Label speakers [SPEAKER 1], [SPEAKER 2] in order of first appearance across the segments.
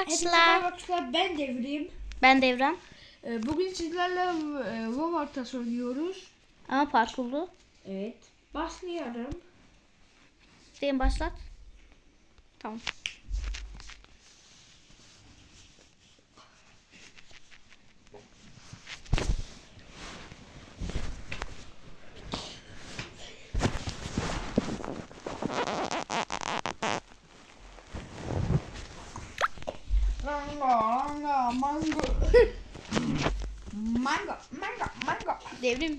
[SPEAKER 1] arkadaşlar.
[SPEAKER 2] arkadaşlar ben Devrim.
[SPEAKER 1] Ben Devran.
[SPEAKER 2] Ee, Bugün sizlerle e, WoW haritası oynuyoruz.
[SPEAKER 1] Ama parkurlu.
[SPEAKER 2] Evet. Başlayalım.
[SPEAKER 1] Değil başlat. Tamam. Devrim.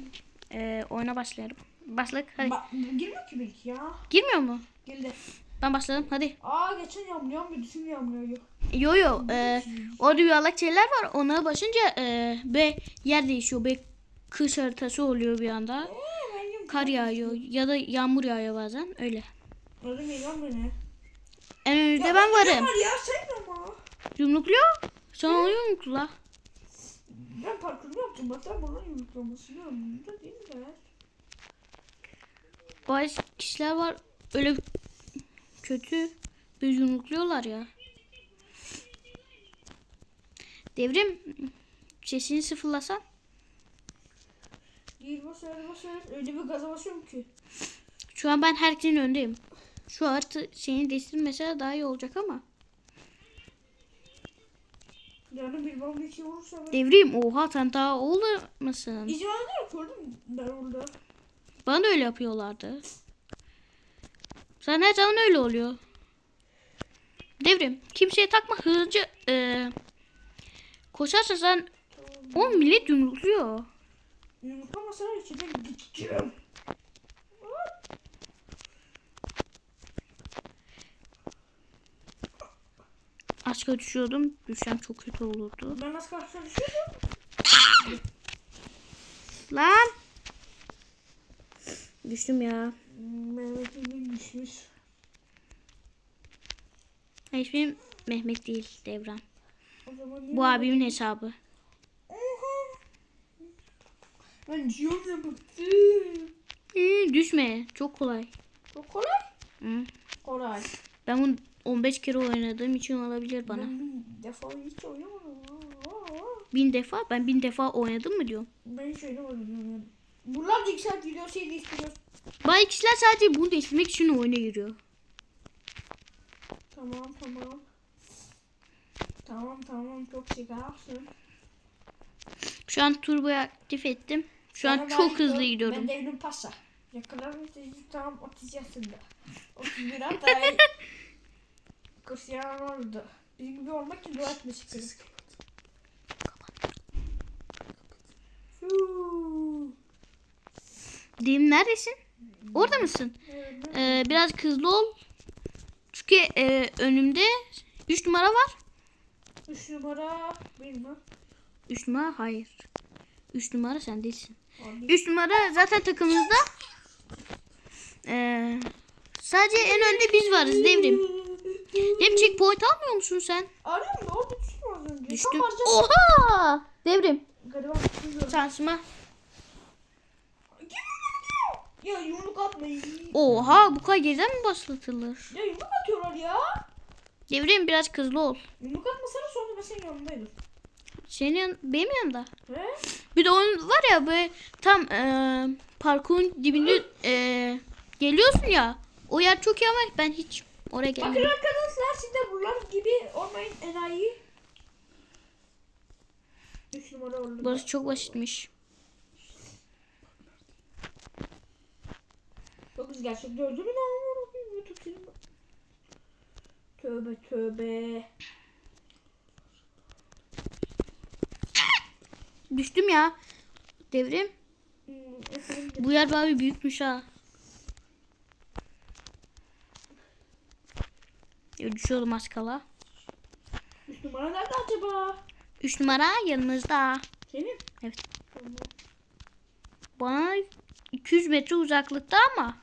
[SPEAKER 1] Ee, oyuna başlayalım. Başladık. Hadi.
[SPEAKER 2] Ba girmiyor ki belki ya.
[SPEAKER 1] Girmiyor mu?
[SPEAKER 2] Geldi.
[SPEAKER 1] Ben başladım. Hadi.
[SPEAKER 2] Aa geçen yağmur yağmıyor, düşün yağmıyor.
[SPEAKER 1] Yo yo. E, orada yuvarlak şeyler var. Onlara başınca e, be yer değişiyor. Be kış haritası oluyor bir anda.
[SPEAKER 2] Yiyorum.
[SPEAKER 1] Kar yağıyor ya da yağmur yağıyor bazen. Öyle.
[SPEAKER 2] Mi lan beni?
[SPEAKER 1] En önde
[SPEAKER 2] Ya
[SPEAKER 1] ben varım.
[SPEAKER 2] var ya sen ama.
[SPEAKER 1] Yumrukluyor. Sana onu yumrukla.
[SPEAKER 2] Ben parkurunu yaptım. Sen bunun yumruklamasını yaptın değil mi?
[SPEAKER 1] Bazı kişiler var öyle kötü bir yumrukluyorlar ya. Devrim sesini sıfırlasan.
[SPEAKER 2] Değil basar basar. Öyle bir gaza basıyorum ki.
[SPEAKER 1] Şu an ben herkesin öndeyim. Şu artı şeyini değiştirmese daha iyi olacak ama.
[SPEAKER 2] Bir bana bir şey olursa ben...
[SPEAKER 1] Devrim oha sen daha?
[SPEAKER 2] İcranı yok gördün ben orada.
[SPEAKER 1] Bana da öyle yapıyorlardı. Sen her zaman öyle oluyor. Devrim kimseye takma hızlıca e, koşarsan sen o millet yumrukluyor.
[SPEAKER 2] Yumurtlamasana içine gideceğim.
[SPEAKER 1] Aşka düşüyordum. Düşsem çok kötü olurdu.
[SPEAKER 2] Ben az karşıya düşüyordum.
[SPEAKER 1] Lan. Düştüm ya.
[SPEAKER 2] Mehmet Emin düşmüş.
[SPEAKER 1] Hiçbir Mehmet değil Devran. Bu abimin hesabı.
[SPEAKER 2] Oha. Ben Gion'la baktım.
[SPEAKER 1] Hı, düşme. Çok kolay.
[SPEAKER 2] Çok kolay.
[SPEAKER 1] Hı.
[SPEAKER 2] Kolay.
[SPEAKER 1] Ben bunu 15 kere oynadığım için olabilir bana.
[SPEAKER 2] Ben bir defa hiç oynamadım.
[SPEAKER 1] Bin defa. Ben bin defa oynadım mı diyorum.
[SPEAKER 2] Ben hiç oynamadım. Bunlar da saat video şey değiştiriyor.
[SPEAKER 1] Bazı kişiler sadece bunu değiştirmek için oyuna giriyor.
[SPEAKER 2] Tamam tamam. Tamam tamam çok çıkarsın.
[SPEAKER 1] Şu an turboyu aktif ettim. Şu an
[SPEAKER 2] Bana
[SPEAKER 1] çok
[SPEAKER 2] ver
[SPEAKER 1] hızlı
[SPEAKER 2] diyor,
[SPEAKER 1] gidiyorum.
[SPEAKER 2] Ben devrim pasa. Yakalarım seni tam 30 yaşında. 31 hatta Cristiano Ronaldo. Bizim gibi olmak için dua gerek. Huu.
[SPEAKER 1] Diyeyim neredesin? Orada mısın? Ee, biraz hızlı ol. Çünkü e, önümde 3 numara var.
[SPEAKER 2] Üç numara bilmem.
[SPEAKER 1] 3 numara hayır. 3 numara sen değilsin.
[SPEAKER 2] Abi.
[SPEAKER 1] 3 numara zaten takımımızda. Ee, sadece en önde biz varız devrim. Devrim checkpoint almıyor musun sen?
[SPEAKER 2] Arıyorum da orada düştüm az önce.
[SPEAKER 1] Düştüm. Oha! Devrim.
[SPEAKER 2] Gariban düşüyorum.
[SPEAKER 1] Şansıma.
[SPEAKER 2] Ya yumruk atmayın.
[SPEAKER 1] Oha bu kadar geriden mi başlatılır?
[SPEAKER 2] Ya yumruk atıyorlar ya.
[SPEAKER 1] Devrim biraz hızlı ol.
[SPEAKER 2] Yumruk atmasana sonra ben senin yanındaydım.
[SPEAKER 1] Senin yan, benim yanımda.
[SPEAKER 2] He?
[SPEAKER 1] Bir de oyun var ya böyle tam e, parkurun dibinde e, geliyorsun ya. O yer çok iyi ama ben hiç oraya
[SPEAKER 2] Bakın
[SPEAKER 1] gelmedim.
[SPEAKER 2] arkadaşlar siz de bunlar gibi olmayın enayi. 3 numara oldu.
[SPEAKER 1] Burası çok basitmiş.
[SPEAKER 2] Çok güzel gerçek gördün mü lan? YouTube. Tövbe tövbe.
[SPEAKER 1] Düştüm ya. Devrim.
[SPEAKER 2] Hmm.
[SPEAKER 1] Bu yer bayağı büyükmüş ha. Düşüyordum az kala.
[SPEAKER 2] 3 numara nerede acaba?
[SPEAKER 1] 3 numara yanımızda.
[SPEAKER 2] Senin?
[SPEAKER 1] Evet.
[SPEAKER 2] Tamam.
[SPEAKER 1] Bana 200 metre uzaklıkta ama.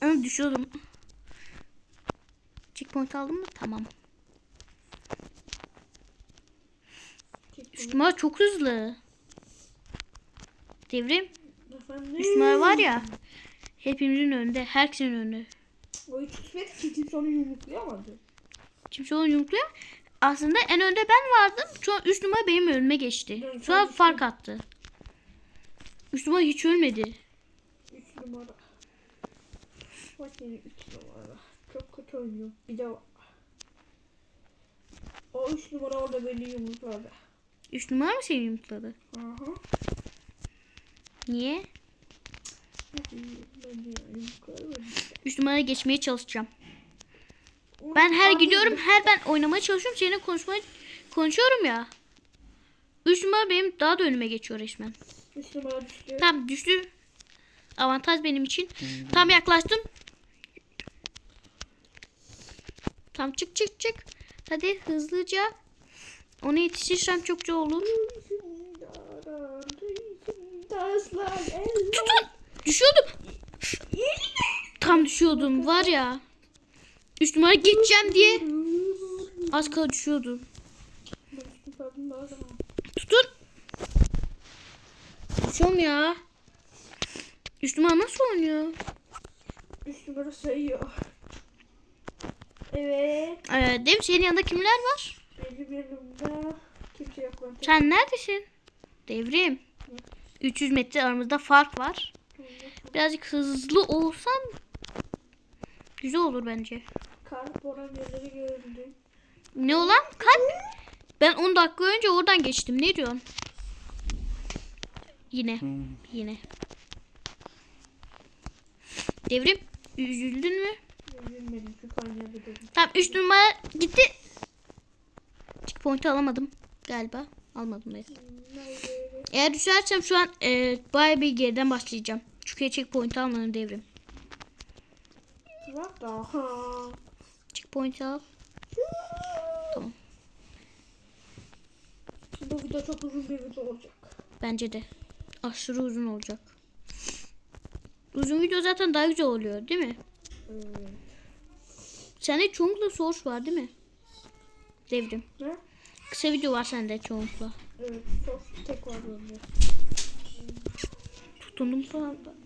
[SPEAKER 1] Ama düşüyordum. Checkpoint aldım mı? Tamam. 3 numara çok hızlı. Devrim.
[SPEAKER 2] Efendim?
[SPEAKER 1] 3 numara var ya. Hepimizin önünde. Herkesin önünde.
[SPEAKER 2] O hiç tutmadı ki kimse onu yumruklayamadı.
[SPEAKER 1] Şimdi onu yumrukluyor. Aslında en önde ben vardım. An 3 numara benim önüme geçti.
[SPEAKER 2] Evet, sen
[SPEAKER 1] fark attı. 3 numara hiç ölmedi.
[SPEAKER 2] 3 numara. Bak yine 3 numara. Çok kötü oynuyor. Bir de o 3 numara orada beni yumrukladı.
[SPEAKER 1] 3 numara mı seni yumrukladı?
[SPEAKER 2] Aha.
[SPEAKER 1] Niye? 3 numaraya geçmeye çalışacağım. Ben her gidiyorum, her ben oynamaya çalışıyorum. Seninle konuşmaya konuşuyorum ya. 3 numara benim daha da önüme geçiyor resmen.
[SPEAKER 2] 3 numara düştü.
[SPEAKER 1] Tam düştü. Avantaj benim için. Tam yaklaştım. Tam çık çık çık. Hadi hızlıca. Ona yetişirsem çok güzel olur. Tutun. Düşüyordum. Tam düşüyordum var ya. 3 numara geçeceğim diye az kala düşüyordum. Tutun. Düşüyorum ya. 3 numara nasıl oynuyor?
[SPEAKER 2] 3 numara sayıyor. Evet.
[SPEAKER 1] Ee, değil mi? Senin yanında kimler var?
[SPEAKER 2] Benim yanımda kimse yok.
[SPEAKER 1] Sen neredesin? Devrim. 300 metre aramızda fark var. Birazcık hızlı olsam güzel olur bence.
[SPEAKER 2] Kar boran yerleri gördüm.
[SPEAKER 1] Ne olan? Kalp. Ben 10 dakika önce oradan geçtim. Ne diyorsun? Yine. Yine. Devrim. Üzüldün mü?
[SPEAKER 2] Üzülmedim çünkü aynı yerde dedim.
[SPEAKER 1] Tamam 3 numara gitti. Checkpoint'i alamadım. Galiba. Almadım evet. Eğer düşersem şu an e, bayağı bir geriden başlayacağım. Çünkü checkpoint'i almadım devrim. Checkpoint'i al.
[SPEAKER 2] Bu video çok uzun bir video olacak.
[SPEAKER 1] Bence de. Aşırı uzun olacak. Uzun video zaten daha güzel oluyor değil mi?
[SPEAKER 2] Evet.
[SPEAKER 1] Sende çoğunlukla source var değil mi? Devrim.
[SPEAKER 2] Ne?
[SPEAKER 1] Kısa video var sende çoğunlukla.
[SPEAKER 2] Evet. Çok tek var bende.
[SPEAKER 1] Tutundum son anda.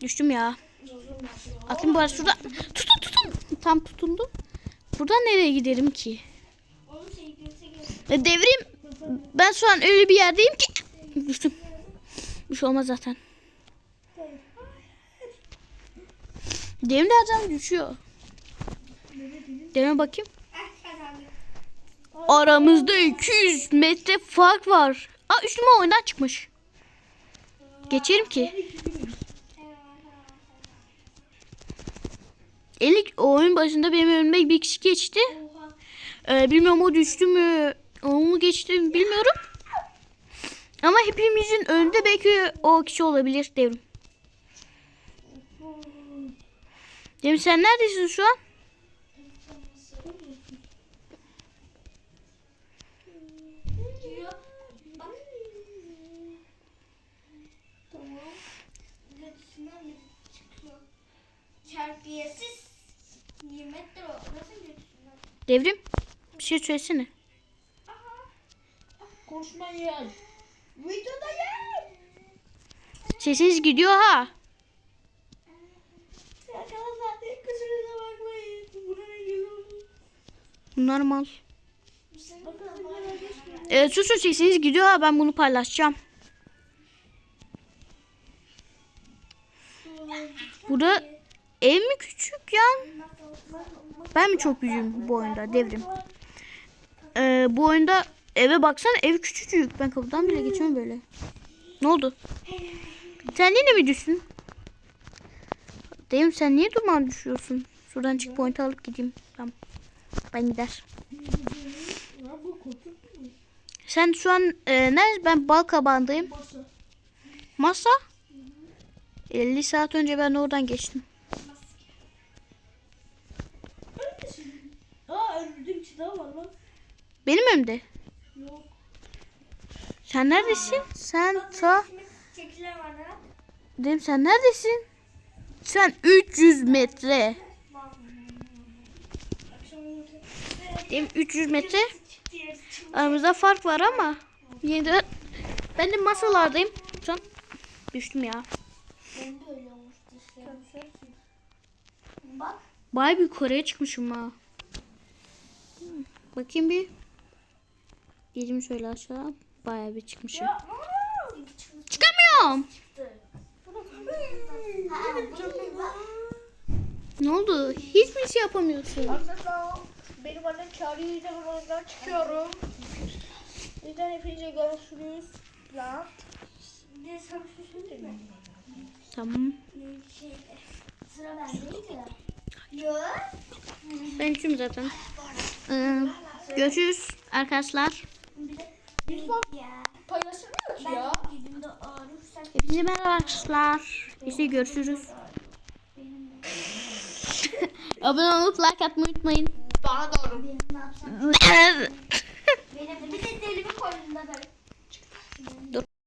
[SPEAKER 1] Düştüm ya. Atlayayım bari şurada. Tutun tutun. Tam tutundum. Buradan nereye giderim ki? E, devrim. Ben şu an öyle bir yerdeyim ki. Düştüm. Bir şey olmaz zaten. Devrim zaman düşüyor. Devrime bakayım. Aramızda 200 metre fark var. Aa 3 numara oyundan çıkmış. Geçerim ki. İlk oyun başında benim önüme bir kişi geçti. Ee, bilmiyorum o düştü mü, o mu geçti mi bilmiyorum. Ama hepimizin önünde belki o kişi olabilir devrim. Devrim sen neredesin şu an?
[SPEAKER 3] Diyor. Bak. Tamam. Götüsünden mi çıkıyor? Terbiyesiz. Nimetler o. Nasıl götüsünden?
[SPEAKER 1] Devrim bir şey söylesene.
[SPEAKER 2] Konuşmayı aç.
[SPEAKER 3] Videoda ya.
[SPEAKER 1] Sesiniz gidiyor ha.
[SPEAKER 3] Bana geçmiyor.
[SPEAKER 1] Ee, susun sesiniz gidiyor ha ben bunu paylaşacağım. Çok büyüğüm bu oyunda devrim? Ee, bu oyunda eve baksana ev küçücük. Ben kapıdan bile geçiyorum böyle. Ne oldu? Sen yine mi düştün? Devrim sen niye durmadan düşüyorsun? Şuradan çık point alıp gideyim. Tamam. Ben gider. Sen şu an e, nerede? Ben bal kabağındayım.
[SPEAKER 2] masa.
[SPEAKER 1] Masa? 50 saat önce ben oradan geçtim.
[SPEAKER 2] Aa önümde bir şey daha var lan.
[SPEAKER 1] Benim önümde.
[SPEAKER 2] Yok.
[SPEAKER 1] Sen neredesin? Sen ta dedim sen neredesin? Sen 300 metre. Dedim 300 metre. Aramızda fark var ama yine de ben de masalardayım. Sen düştüm ya.
[SPEAKER 3] Ben de öyle olmuştu işte. Bak.
[SPEAKER 1] Bay bir yukarıya çıkmışım ha. Bakayım bir. Yedim şöyle aşağı. Bayağı bir çıkmışım. Çıkamıyorum. Ne oldu? Hiçbir şey yapamıyorsun.
[SPEAKER 2] Arkadaşlar benim annem çağırıyor yüzden ben oradan çıkıyorum. Yüzden hepinize görüşürüz.
[SPEAKER 3] Şey mi?
[SPEAKER 1] Tamam.
[SPEAKER 3] Şey, sıra bendeydi ya. Yok.
[SPEAKER 1] Ben üçüm zaten. Ee, görüşürüz arkadaşlar.
[SPEAKER 3] Ya.
[SPEAKER 1] Hepinize merhaba arkadaşlar. İşte görüşürüz. Abone olup like atmayı unutmayın.
[SPEAKER 2] Bana doğru.
[SPEAKER 3] benim bir de delimi koydum da böyle.
[SPEAKER 1] Dur.